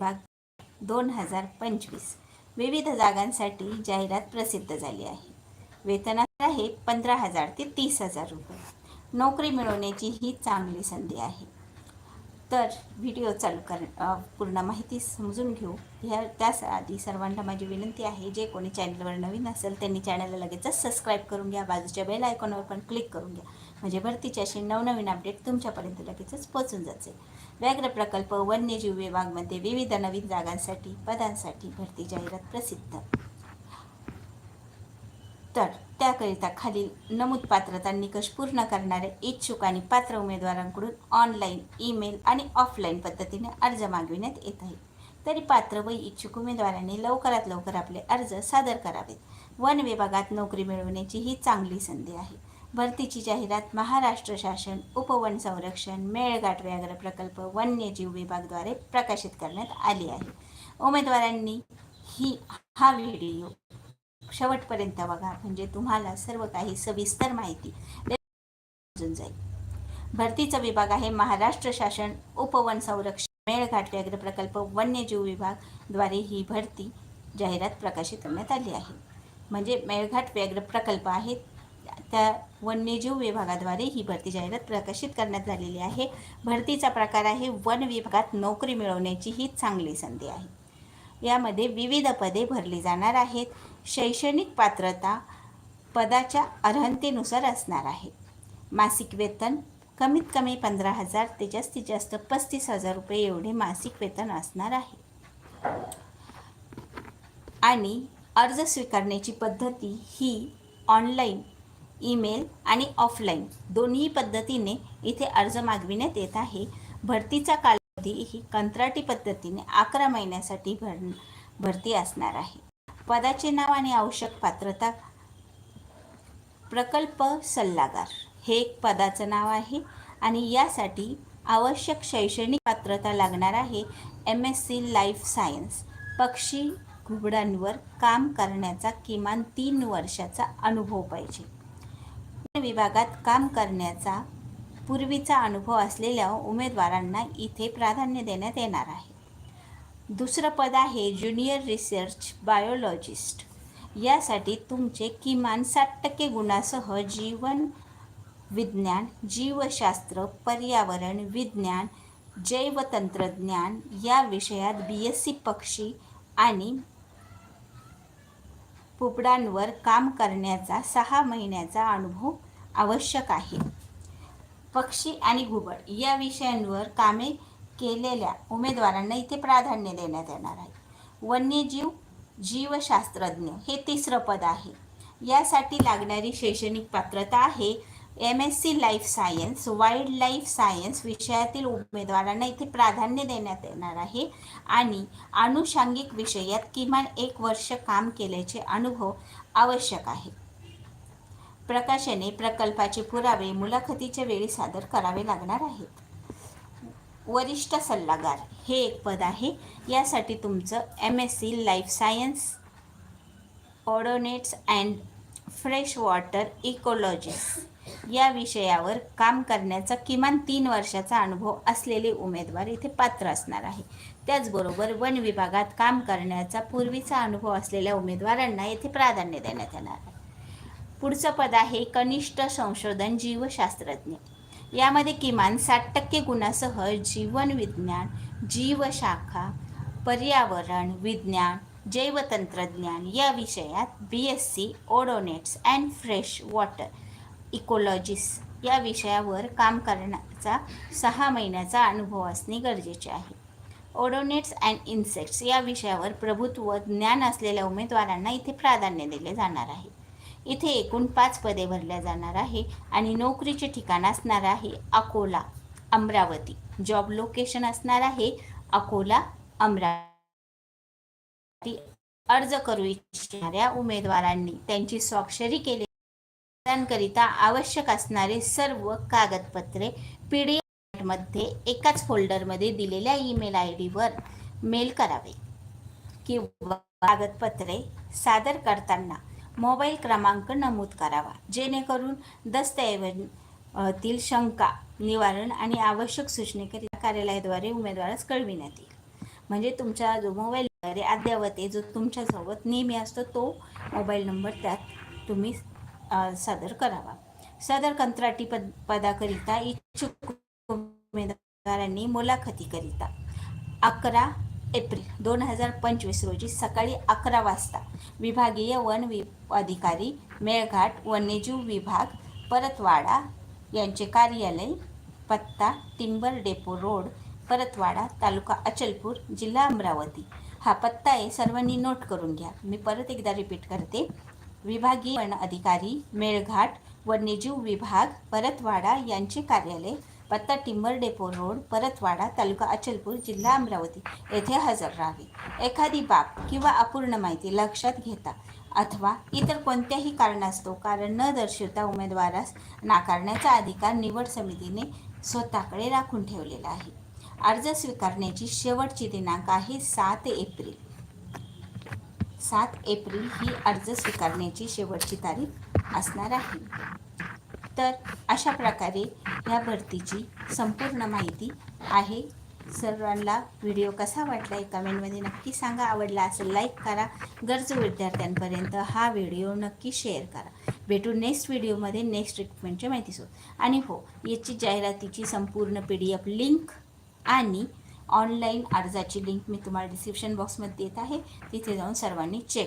विभाग दोन हजार पंचवीस. विविध जागांसाठी जाहिरात प्रसिद्ध झाली आहे. वेतनात आहे पंधरा हजार ते तीस हजार रुपये. नोकरी मिळवण्याची ही चांगली संधी आहे. तर व्हिडिओ चालू कर पूर्ण माहिती समजून घेऊ. ह्या त्यास आधी सर्वांना माझी विनंती आहे जे कोणी चॅनलवर नवीन असेल त्यांनी चॅनलला लगेचच सबस्क्राईब करून घ्या. बाजूच्या बेल आयकॉनवर पण क्लिक करून घ्या. म्हणजे भरतीचे असे नवनवीन अपडेट तुमच्यापर्यंत लगेचच पोहोचून जाते. व्याघ्र प्रकल्प वन्यजीव विभागमध्ये विविध नवीन जागांसाठी पदांसाठी भरती जाहिरात प्रसिद्ध. तर त्याकरिता खालील नमूद पात्रता निकष पूर्ण करणाऱ्या इच्छुक आणि पात्र उमेदवारांकडून ऑनलाईन ईमेल आणि ऑफलाईन पद्धतीने अर्ज मागविण्यात येत आहे. तरी पात्र व इच्छुक उमेदवारांनी लवकरात लवकर आपले अर्ज सादर करावेत. वन विभागात नोकरी मिळवण्याची ही चांगली संधी आहे. भरतीची जाहिरात महाराष्ट्र शासन उपवन संरक्षण मेळघाट व्याघ्र प्रकल्प वन्यजीव विभागद्वारे प्रकाशित करण्यात आली आहे. उमेदवारांनी ही हा व्हिडिओ शेवटपर्यंत बघा म्हणजे तुम्हाला सर्व काही सविस्तर माहिती समजून जाईल. भरतीचा विभाग आहे महाराष्ट्र शासन उपवन संरक्षण मेळघाट व्याघ्र प्रकल्प वन्यजीव विभागद्वारे ही भरती जाहिरात प्रकाशित करण्यात आली आहे. म्हणजे मेळघाट व्याघ्र प्रकल्प आहे त्या वन्यजीव विभागाद्वारे ही भरती जाहिरात प्रकाशित करण्यात झालेली आहे. भरतीचा प्रकार आहे वन विभागात नोकरी मिळवण्याची ही चांगली संधी आहे. यामध्ये विविध पदे भरली जाणार आहेत. शैक्षणिक पात्रता पदाच्या अर्हतेनुसार असणार आहे. मासिक वेतन कमीत कमी पंधरा हजार ते जास्तीत जास्त पस्तीस हजार रुपये एवढे मासिक वेतन असणार आहे. आणि अर्ज स्वीकारण्याची पद्धती ही ऑनलाईन ईमेल आणि ऑफलाईन दोन्ही पद्धतीने इथे अर्ज मागविण्यात येत आहे. भरतीचा कालावधी ही कंत्राटी पद्धतीने अकरा महिन्यासाठी भर भरती असणार आहे. पदाचे नाव आणि आवश्यक पात्रता प्रकल्प सल्लागार हे एक पदाचं नाव आहे आणि यासाठी आवश्यक शैक्षणिक पात्रता लागणार आहे. M S C life science पक्षी घुबडांवर काम करण्याचा किमान तीन वर्षाचा अनुभव पाहिजे. विभागात काम करण्याचा पूर्वीचा अनुभव असलेल्या उमेदवारांना इथे प्राधान्य देण्यात येणार आहे. दुसरं पद आहे ज्युनियर रिसर्च बायोलॉजिस्ट. यासाठी तुमचे किमान साठ टक्के गुणासह जीवन विज्ञान जीवशास्त्र पर्यावरण विज्ञान जैवतंत्रज्ञान या विषयात बी एस सी पक्षी आणि पोपडांवर काम करण्याचा सहा महिन्याचा अनुभव आवश्यक आहे. पक्षी आणि घुबड या विषयांवर कामे केलेल्या उमेदवारांना इथे प्राधान्य देण्यात येणार आहे. वन्यजीव जीवशास्त्रज्ञ हे तिसरं पद आहे. यासाठी लागणारी शैक्षणिक पात्रता आहे. M S C life science wildlife science विषयातील उमेदवारांना इथे प्राधान्य देण्यात येणार आहे. आणि आनुषंगिक विषयात किमान एक वर्ष काम केल्याचे अनुभव आवश्यक आहे. प्रकाशने प्रकल्पाचे पुरावे मुलाखतीच्या वेळी सादर करावे लागणार आहेत. वरिष्ठ सल्लागार हे एक पद आहे. यासाठी तुमचं M S C life science odonates and freshwater ecologist या विषयावर काम करण्याचा किमान तीन वर्षाचा अनुभव असलेले उमेदवार इथे पात्र असणार आहे. त्याचबरोबर वन विभागात काम करण्याचा पूर्वीचा अनुभव असलेल्या उमेदवारांना येथे प्राधान्य देण्यात येणार आहे. पुढचं पद आहे कनिष्ठ संशोधन जीवशास्त्रज्ञ. यामध्ये किमान साठ टक्के गुणासह जीवन विज्ञान जीवशाखा पर्यावरण विज्ञान जैवतंत्रज्ञान या विषयात B S C odonates and freshwater ecologist या विषयावर काम करण्याचा सहा महिन्याचा अनुभव असणे गरजेचे आहे. ओडोनेट्स अँड इन्सेक्ट्स या विषयावर प्रभुत्व ज्ञान असलेल्या उमेदवारांना इथे प्राधान्य दिले जाणार आहे. इथे एकूण पाच पदे भरल्या जाणार आहे आणि नोकरीचे ठिकाण असणार आहे अकोला अमरावती. जॉब लोकेशन असणार आहे अकोला अमरावती. अर्ज करू इच्छिणाऱ्या उमेदवारांनी त्यांची स्वाक्षरी केली करिता आवश्यक असणारे सर्व कागदपत्रे पी डी मध्ये एकाच फोल्डरमध्ये दिलेल्या ईमेल आय डीवर मेल करावे. किंवा कागदपत्रे सादर करताना मोबाईल क्रमांक नमूद करावा. जेणेकरून दस्तऐवज तील शंका निवारण आणि आवश्यक सूचनेकरिता कार्यालयाद्वारे उमेदवारास कळविण्यात येईल. म्हणजे तुमचा जो मोबाईल आहे अद्ययावत आहे जो तुमच्यासोबत नेहमी असतो तो मोबाईल नंबर त्यात तुम्ही सादर करावा. सदर कंत्राटी पद पदाकरिता इच्छुक उमेदवारांनी मुलाखतीकरिता अकरा एप्रिल दोन हजार पंचवीस रोजी सकाळी अकरा वाजता विभागीय वन वि अधिकारी मेळघाट वन्यजीव विभाग परतवाडा यांचे कार्यालय पत्ता timber depot road Paratwada taluka Achalpur जिल्हा अमरावती. हा पत्ता आहे सर्वांनी नोट करून घ्या. मी परत एकदा रिपीट करते. विभागीय वन अधिकारी मेळघाट वन्यजीव विभाग परतवाडा यांचे कार्यालय पत्ता timber depot road Paratwada taluka Achalpur जिल्हा अमरावती येथे हजर राहावे. एखादी बाब किंवा अपूर्ण माहिती लक्षात घेता अथवा इतर कोणत्याही कारणास्तव कारण न दर्शवता उमेदवारास नाकारण्याचा अधिकार निवड समितीने स्वतःकडे राखून ठेवलेला आहे. अर्ज स्वीकारण्याची शेवटची दिनांक आहे सात एप्रिल. सात एप्रिल ही अर्ज स्वीकारण्याची शेवटची तारीख असणार आहे. तर अशा प्रकारे ह्या भरतीची संपूर्ण माहिती आहे. सर्वांना व्हिडिओ कसा वाटला आहे कमेंटमध्ये नक्की सांगा. आवडला असेल लाईक करा. गरजू विद्यार्थ्यांपर्यंत हा व्हिडिओ नक्की शेअर करा. भेटू नेक्स्ट व्हिडिओमध्ये नेक्स्ट ट्रीटमेंटची माहिती सोड आणि हो याची जाहिरातीची संपूर्ण पी डी एफ लिंक आणि ऑनलाईन अर्जाची लिंक मी तुम्हाला डिस्क्रिप्शन बॉक्समध्ये देत आहे. तिथे जाऊन सर्वांनी चेक